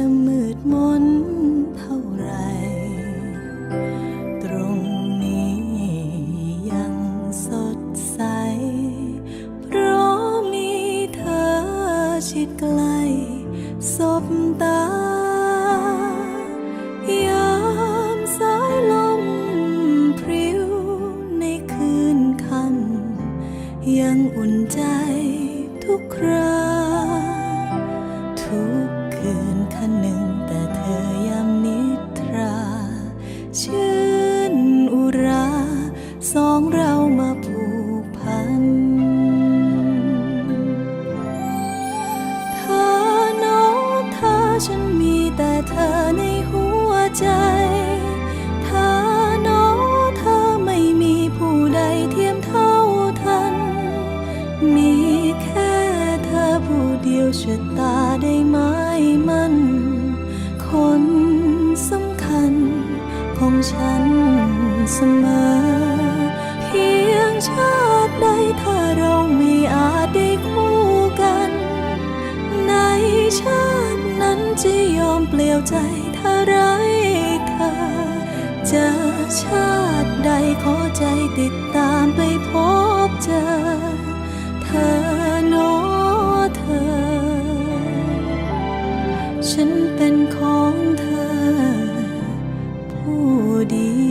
จะมืดมนเท่าไร ตรงนี้ยังสดใส เพราะมีเธอชิดใกล้สบตายามสายลมพริ้วในคืนค่ำยังอุ่นใจทุกครา ใจ ถ้าน้เธอไม่มีผู้ใดเทียมเท่าทัน มีแค่เธอผู้เดียวชะตาได้ไม้มันคนสำคัญของฉันเสมอ เพียงชาติใดถ้าเราไม่อาจได้คู่กัน ในชาตินั้นจะยอมเปลี่ยวใจถ้าร้าย เจอชาติใดขอใจติดตามไปพบเจอ เธอโนเธอ ฉันเป็นของเธอ ผู้เดี